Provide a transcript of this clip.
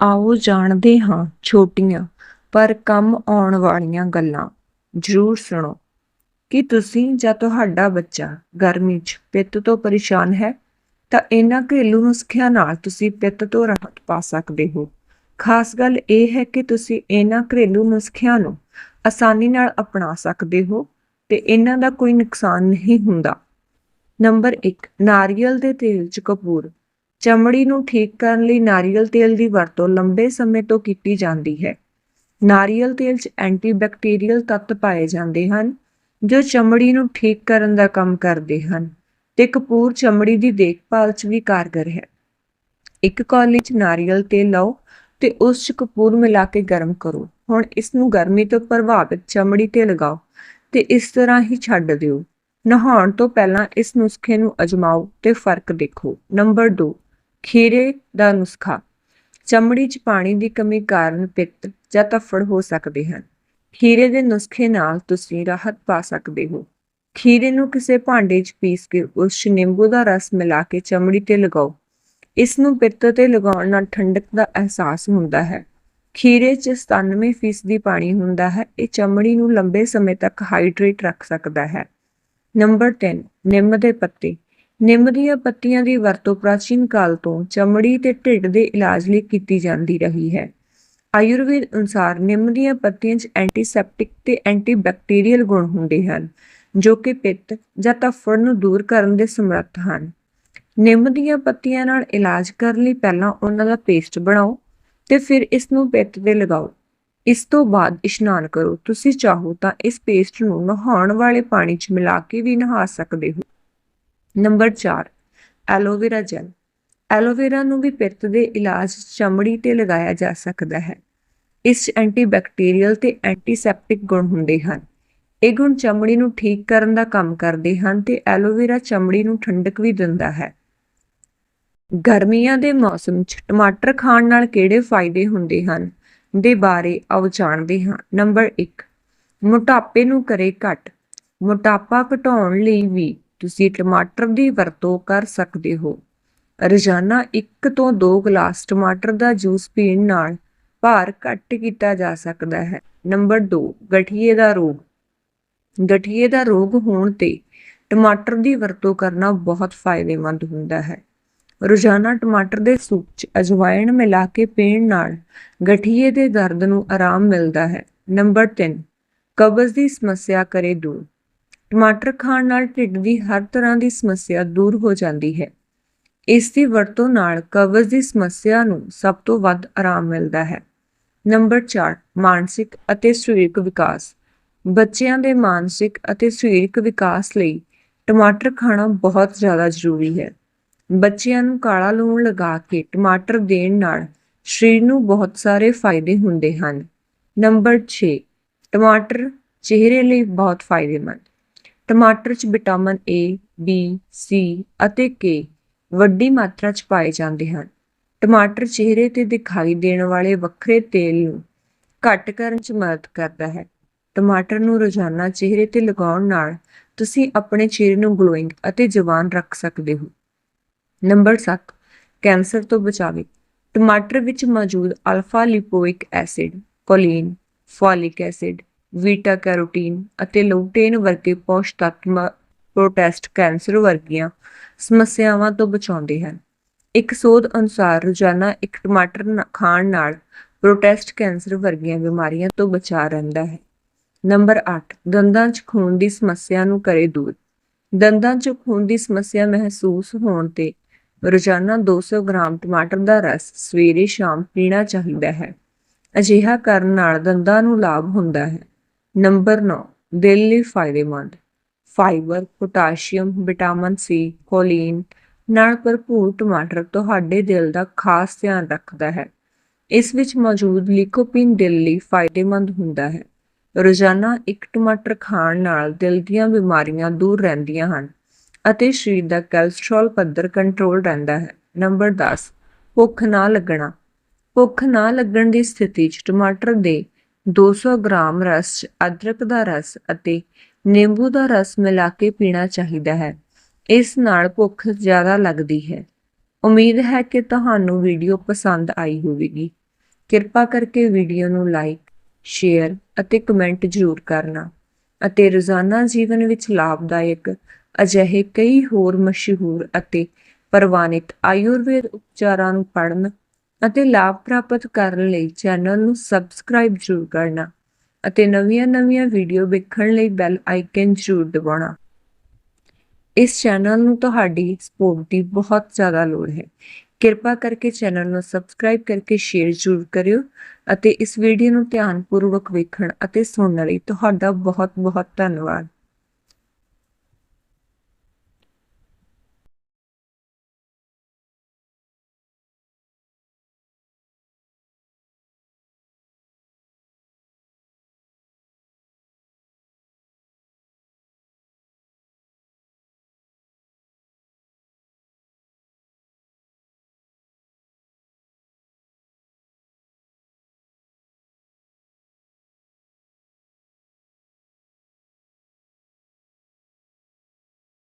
ਆਓ ਜਾਣਦੇ ਹਾਂ ਛੋਟੀਆਂ ਪਰ ਕੰਮ ਆਉਣ ਵਾਲੀਆਂ ਗੱਲਾਂ। ਜ਼ਰੂਰ ਸੁਣੋ। ਕਿ ਤੁਸੀਂ ਜਾਂ ਤੁਹਾਡਾ ਬੱਚਾ ਗਰਮੀ 'ਚ ਪਿੱਤ ਤੋਂ ਪਰੇਸ਼ਾਨ ਹੈ? ਤਾਂ ਇਹਨਾਂ ਘਰੇਲੂ ਨੁਸਖਿਆਂ ਨਾਲ ਤੁਸੀਂ ਪਿੱਤ ਤੋਂ ਰਾਹਤ ਪਾ ਸਕਦੇ ਹੋ। ਖਾਸ ਗੱਲ ਇਹ ਹੈ ਕਿ ਤੁਸੀਂ ਇਹਨਾਂ ਘਰੇਲੂ ਨੁਸਖਿਆਂ ਨੂੰ ਆਸਾਨੀ ਨਾਲ ਅਪਣਾ ਸਕਦੇ ਹੋ ਤੇ ਇਹਨਾਂ ਦਾ ਕੋਈ ਨੁਕਸਾਨ ਨਹੀਂ ਹੁੰਦਾ। ਨੰਬਰ 1 ਨਾਰੀਅਲ ਦੇ ਤੇਲ 'ਚ ਕਪੂਰ। ਚਮੜੀ ਨੂੰ ਠੀਕ ਕਰਨ ਲਈ ਨਾਰੀਅਲ ਤੇਲ ਦੀ ਵਰਤੋਂ ਲੰਬੇ ਸਮੇਂ ਤੋਂ ਕੀਤੀ ਜਾਂਦੀ ਹੈ। ਨਾਰੀਅਲ ਤੇਲ 'ਚ ਐਂਟੀਬੈਕਟੀਰੀਅਲ ਤੱਤ ਪਾਏ ਜਾਂਦੇ ਹਨ, ਜੋ ਚਮੜੀ ਨੂੰ ਠੀਕ ਕਰਨ ਦਾ ਕੰਮ ਕਰਦੇ ਹਨ ਤੇ ਕਪੂਰ ਚਮੜੀ ਦੀ ਦੇਖਭਾਲ 'ਚ ਵੀ ਕਾਰਗਰ ਹੈ। ਇੱਕ ਕੌਲੀ 'ਚ ਨਾਰੀਅਲ ਤੇਲ ਲਓ ਤੇ ਉਸ 'ਚ ਕਪੂਰ ਮਿਲਾ ਕੇ ਗਰਮ ਕਰੋ। ਹੁਣ ਇਸ ਨੂੰ ਗਰਮੀ ਤੋਂ ਪ੍ਰਭਾਵਿਤ ਚਮੜੀ ਤੇ ਲਗਾਓ ਤੇ ਇਸ ਤਰ੍ਹਾਂ ਹੀ ਛੱਡ ਦਿਓ। ਨਹਾਉਣ ਤੋਂ ਪਹਿਲਾਂ ਇਸ ਨੁਸਖੇ ਨੂੰ ਅਜਮਾਓ ਤੇ ਫ਼ਰਕ ਦੇਖੋ। ਨੰਬਰ 2 ਖੀਰੇ ਦਾ ਨੁਸਖਾ। ਚਮੜੀ 'ਚ ਪਾਣੀ ਦੀ ਕਮੀ ਕਾਰਨ ਪਿੱਤ ਜਾਂ ਧੱਫੜ ਹੋ ਸਕਦੇ ਹਨ। ਖੀਰੇ ਦੇ ਨੁਸਖੇ ਨਾਲ ਤੁਸੀਂ ਰਾਹਤ ਪਾ ਸਕਦੇ ਹੋ। ਖੀਰੇ ਨੂੰ ਕਿਸੇ ਭਾਂਡੇ 'ਚ ਪੀਸ ਕੇ ਉਸ 'ਚ ਨਿੰਬੂ ਦਾ ਰਸ ਮਿਲਾ ਕੇ ਚਮੜੀ ਤੇ ਲਗਾਓ। ਇਸ ਨੂੰ ਪਿੱਤ ਤੇ ਲਗਾਉਣ ਨਾਲ ਠੰਡਕ ਦਾ ਅਹਿਸਾਸ ਹੁੰਦਾ ਹੈ। ਖੀਰੇ 'ਚ 97% ਪਾਣੀ ਹੁੰਦਾ ਹੈ। ਇਹ ਚਮੜੀ ਨੂੰ ਲੰਬੇ ਸਮੇਂ ਤੱਕ ਹਾਈਡਰੇਟ ਰੱਖ ਸਕਦਾ ਹੈ। ਨੰਬਰ 3 ਨਿੰਮ ਦੇ ਪੱਤੇ। ਨਿੰਮ ਦੀਆਂ ਪੱਤੀਆਂ ਦੀ ਵਰਤੋਂ ਪ੍ਰਾਚੀਨ ਕਾਲ ਤੋਂ ਚਮੜੀ ਤੇ ਢਿੱਡ ਦੇ ਇਲਾਜ ਲਈ ਕੀਤੀ ਜਾਂਦੀ ਰਹੀ ਹੈ। ਆਯੁਰਵੇਦ ਅਨੁਸਾਰ ਨਿੰਮ ਦੀਆਂ ਪੱਤੀਆਂ 'ਚ ਐਂਟੀਸੈਪਟਿਕ ਤੇ ਐਂਟੀਬੈਕਟੀਰੀਅਲ ਗੁਣ ਹੁੰਦੇ ਹਨ, ਜੋ ਕਿ ਪਿੱਤ ਜਾਂ ਧੱਫੜ ਨੂੰ ਦੂਰ ਕਰਨ ਦੇ ਸਮਰੱਥ ਹਨ। ਨਿੰਮ ਦੀਆਂ ਪੱਤੀਆਂ ਨਾਲ ਇਲਾਜ ਕਰਨ ਲਈ ਪਹਿਲਾਂ ਉਹਨਾਂ ਦਾ ਪੇਸਟ ਬਣਾਓ ਤੇ ਫਿਰ ਇਸ ਨੂੰ ਪਿੱਤ ਤੇ ਲਗਾਓ। ਇਸ ਤੋਂ ਬਾਅਦ ਇਸ਼ਨਾਨ ਕਰੋ। ਤੁਸੀਂ ਚਾਹੋ ਤਾਂ ਇਸ ਪੇਸਟ ਨੂੰ ਨਹਾਉਣ ਵਾਲੇ ਪਾਣੀ 'ਚ ਮਿਲਾ ਕੇ ਵੀ ਨਹਾ ਸਕਦੇ ਹੋ। Number 4 aloe vera gel. ਐਲੋਵੇਰਾ ਨੂੰ ਵੀ ਪਿੱਤ ਦੇ ਇਲਾਜ ਚਮੜੀ ਤੇ ਲਗਾਇਆ ਜਾ ਸਕਦਾ ਹੈ। ਇਸ ਐਂਟੀਬੈਕਟੀਰੀਅਲ ਤੇ ਐਂਟੀਸੈਪਟਿਕ ਗੁਣ ਹੁੰਦੇ ਹਨ। ਇਹ ਗੁਣ ਚਮੜੀ ਨੂੰ ਠੀਕ ਕਰਨ ਦਾ ਕੰਮ ਕਰਦੇ ਹਨ ਤੇ ਐਲੋਵੇਰਾ ਚਮੜੀ ਨੂੰ ਠੰਡਕ ਵੀ ਦਿੰਦਾ ਹੈ। ਗਰਮੀਆਂ ਦੇ ਮੌਸਮ 'ਚ ਟਮਾਟਰ ਖਾਣ ਨਾਲ ਕਿਹੜੇ ਫਾਇਦੇ ਹੁੰਦੇ ਹਨ ਦੇ ਬਾਰੇ ਆਓ ਜਾਣਦੇ ਹਾਂ। ਨੰਬਰ 1 ਮੋਟਾਪੇ ਨੂੰ ਕਰੇ ਘੱਟ। ਮੋਟਾਪਾ ਘਟਾਉਣ ਲਈ ਵੀ ਤੁਸੀਂ ਟਮਾਟਰ ਦੀ ਵਰਤੋਂ ਕਰ ਸਕਦੇ ਹੋ। ਰੋਜ਼ਾਨਾ 1 ਤੋਂ 2 ਗਲਾਸ ਟਮਾਟਰ ਦਾ ਜੂਸ ਪੀਣ ਨਾਲ ਭਾਰ ਘੱਟ ਕੀਤਾ ਜਾ ਸਕਦਾ ਹੈ। ਨੰਬਰ 2 ਗਠੀਏ ਦਾ ਰੋਗ। ਗਠੀਏ ਦਾ ਰੋਗ ਹੋਣ ਤੇ ਟਮਾਟਰ ਦੀ ਵਰਤੋਂ ਕਰਨਾ ਬਹੁਤ ਫਾਇਦੇਮੰਦ ਹੁੰਦਾ ਹੈ। ਰੋਜ਼ਾਨਾ ਟਮਾਟਰ ਦੇ ਸੂਪ 'ਚ ਅਜਵਾਇਣ ਮਿਲਾ ਕੇ ਪੀਣ ਨਾਲ ਗਠੀਏ ਦੇ ਦਰਦ ਨੂੰ ਆਰਾਮ ਮਿਲਦਾ ਹੈ। ਨੰਬਰ 3 ਕਬਜ਼ ਦੀ ਸਮੱਸਿਆ ਕਰੇ ਦੂਰ। ਟਮਾਟਰ ਖਾਣ ਨਾਲ ਢਿੱਡ ਦੀ ਹਰ ਤਰ੍ਹਾਂ ਦੀ ਸਮੱਸਿਆ ਦੂਰ ਹੋ ਜਾਂਦੀ ਹੈ। ਇਸ ਦੀ ਵਰਤੋਂ ਨਾਲ ਕਬਜ਼ ਦੀ ਸਮੱਸਿਆ ਨੂੰ ਸਭ ਤੋਂ ਵੱਧ ਆਰਾਮ ਮਿਲਦਾ ਹੈ। ਨੰਬਰ 4 ਮਾਨਸਿਕ ਅਤੇ ਸਰੀਰਕ ਵਿਕਾਸ। ਬੱਚਿਆਂ ਦੇ ਮਾਨਸਿਕ ਅਤੇ ਸਰੀਰਕ ਵਿਕਾਸ ਲਈ ਟਮਾਟਰ ਖਾਣਾ ਬਹੁਤ ਜ਼ਿਆਦਾ ਜ਼ਰੂਰੀ ਹੈ। ਬੱਚਿਆਂ ਨੂੰ ਕਾਲਾ ਲੂਣ ਲਗਾ ਕੇ ਟਮਾਟਰ ਦੇਣ ਨਾਲ ਸਰੀਰ ਨੂੰ ਬਹੁਤ ਸਾਰੇ ਫਾਇਦੇ ਹੁੰਦੇ ਹਨ। ਨੰਬਰ 6 ਟਮਾਟਰ ਚਿਹਰੇ ਲਈ ਬਹੁਤ ਫਾਇਦੇਮੰਦ। ਟਮਾਟਰ 'ਚ ਵਿਟਾਮਿਨ A, B, C ਅਤੇ K ਵੱਡੀ ਮਾਤਰਾ 'ਚ ਪਾਏ ਜਾਂਦੇ ਹਨ। ਟਮਾਟਰ ਚਿਹਰੇ ਤੇ ਦਿਖਾਈ ਦੇਣ ਵਾਲੇ ਵੱਖਰੇ ਤੇਲ ਨੂੰ ਘੱਟ ਕਰਨ 'ਚ ਮਦਦ ਕਰਦਾ ਹੈ। ਟਮਾਟਰ ਨੂੰ ਰੋਜ਼ਾਨਾ ਚਿਹਰੇ ਤੇ ਲਗਾਉਣ ਨਾਲ ਤੁਸੀਂ ਆਪਣੇ ਚਿਹਰੇ ਨੂੰ ਗਲੋਇੰਗ ਅਤੇ ਜਵਾਨ ਰੱਖ ਸਕਦੇ ਹੋ। ਨੰਬਰ 7 ਕੈਂਸਰ ਤੋਂ ਬਚਾਵੇ। ਟਮਾਟਰ ਵਿੱਚ ਮੌਜੂਦ alpha lipoic acid choline folic acid beta carotene ਅਤੇ ਲੂਟੇਨ ਵਰਗੇ ਪੌਸ਼ਟਿਕ ਤੱਤ ਪ੍ਰੋਟੈਸਟ ਕੈਂਸਰ ਵਰਗੀਆਂ ਸਮੱਸਿਆਵਾਂ ਤੋਂ ਬਚਾਉਂਦੇ ਹਨ। ਇੱਕ ਸੋਧ ਅਨੁਸਾਰ ਰੋਜ਼ਾਨਾ ਇੱਕ ਟਮਾਟਰ ਖਾਣ ਨਾਲ ਪ੍ਰੋਟੈਸਟ ਕੈਂਸਰ ਵਰਗੀਆਂ ਬਿਮਾਰੀਆਂ ਤੋਂ ਬਚਾ ਰਹਿੰਦਾ ਹੈ। ਨੰਬਰ 8 ਦੰਦਾਂ 'ਚ ਖੂਨ ਦੀ ਸਮੱਸਿਆ ਨੂੰ ਕਰੇ ਦੂਰ। ਦੰਦਾਂ 'ਚ ਖੂਨ ਦੀ ਸਮੱਸਿਆ ਮਹਿਸੂਸ ਹੋਣ ਤੇ ਰੋਜ਼ਾਨਾ 200 ਗ੍ਰਾਮ ਟਮਾਟਰ ਦਾ ਰਸ ਸਵੇਰੇ ਸ਼ਾਮ ਪੀਣਾ ਚਾਹੀਦਾ ਹੈ। ਅਜਿਹਾ ਕਰਨ ਨਾਲ ਦੰਦਾਂ ਨੂੰ ਲਾਭ ਹੁੰਦਾ ਹੈ। ਨੰਬਰ 9 ਦਿਲ ਲਈ ਫਾਇਦੇਮੰਦ। Fibre, potassium, vitamin C, choline ਨਾਲ ਭਰਪੂਰ ਟਮਾਟਰ ਤੁਹਾਡੇ ਦਿਲ ਦਾ ਖਾਸ ਧਿਆਨ ਰੱਖਦਾ ਹੈ। ਇਸ ਵਿੱਚ ਮੌਜੂਦ ਲਿਕੋਪੀਨ ਦਿਲ ਲਈ ਫਾਇਦੇਮੰਦ ਹੁੰਦਾ ਹੈ। ਰੋਜ਼ਾਨਾ ਇੱਕ ਟਮਾਟਰ ਖਾਣ ਨਾਲ ਦਿਲ ਦੀਆਂ ਬਿਮਾਰੀਆਂ ਦੂਰ ਰਹਿੰਦੀਆਂ ਹਨ ਅਤੇ ਸਰੀਰ ਦਾ ਕੋਲੇਸਟ੍ਰੋਲ ਪੱਧਰ ਕੰਟਰੋਲ ਰਹਿੰਦਾ ਹੈ। ਨੰਬਰ 10 ਭੁੱਖ ਨਾ ਲੱਗਣਾ। ਭੁੱਖ ਨਾ ਲੱਗਣ ਦੀ ਸਥਿਤੀ 'ਚ ਟਮਾਟਰ ਦੇ 200 ਗ੍ਰਾਮ ਰਸ, ਅਦਰਕ ਦਾ ਰਸ ਅਤੇ ਨਿੰਬੂ ਦਾ ਰਸ ਮਿਲਾ ਕੇ ਪੀਣਾ ਚਾਹੀਦਾ ਹੈ। ਇਸ ਨਾਲ ਭੁੱਖ ਜ਼ਿਆਦਾ ਲੱਗਦੀ ਹੈ। ਉਮੀਦ ਹੈ ਕਿ ਤੁਹਾਨੂੰ ਵੀਡੀਓ ਪਸੰਦ ਆਈ ਹੋਵੇਗੀ। ਕਿਰਪਾ ਕਰਕੇ ਵੀਡੀਓ ਨੂੰ ਲਾਈਕ, ਸ਼ੇਅਰ ਅਤੇ ਕਮੈਂਟ ਜ਼ਰੂਰ ਕਰਨਾ ਅਤੇ ਰੋਜ਼ਾਨਾ ਜੀਵਨ ਵਿੱਚ ਲਾਭਦਾਇਕ ਅਜਿਹੇ ਕਈ ਹੋਰ ਮਸ਼ਹੂਰ ਅਤੇ ਪ੍ਰਵਾਨਿਤ ਆਯੁਰਵੇਦ ਉਪਚਾਰਾਂ ਨੂੰ ਪੜ੍ਹਨ ਅਤੇ ਲਾਭ ਪ੍ਰਾਪਤ ਕਰਨ ਲਈ ਚੈਨਲ ਨੂੰ ਸਬਸਕ੍ਰਾਈਬ ਜ਼ਰੂਰ ਕਰਨਾ ਅਤੇ ਨਵੀਆਂ-ਨਵੀਆਂ ਵੀਡੀਓ ਵੇਖਣ ਲਈ ਬੈਲ ਆਈਕਨ ਜ਼ਰੂਰ ਦਬਾਉਣਾ। ਇਸ ਚੈਨਲ ਨੂੰ ਤੁਹਾਡੀ ਸਪੋਰਟ ਦੀ ਬਹੁਤ ਜ਼ਿਆਦਾ ਲੋੜ ਹੈ। ਕਿਰਪਾ ਕਰਕੇ ਚੈਨਲ ਨੂੰ ਸਬਸਕ੍ਰਾਈਬ ਕਰਕੇ ਸ਼ੇਅਰ ਜ਼ਰੂਰ ਕਰਿਓ ਅਤੇ ਇਸ ਵੀਡੀਓ ਨੂੰ ਧਿਆਨਪੂਰਵਕ ਵੇਖਣ ਅਤੇ ਸੁਣਨ ਲਈ ਤੁਹਾਡਾ ਬਹੁਤ ਬਹੁਤ ਧੰਨਵਾਦ।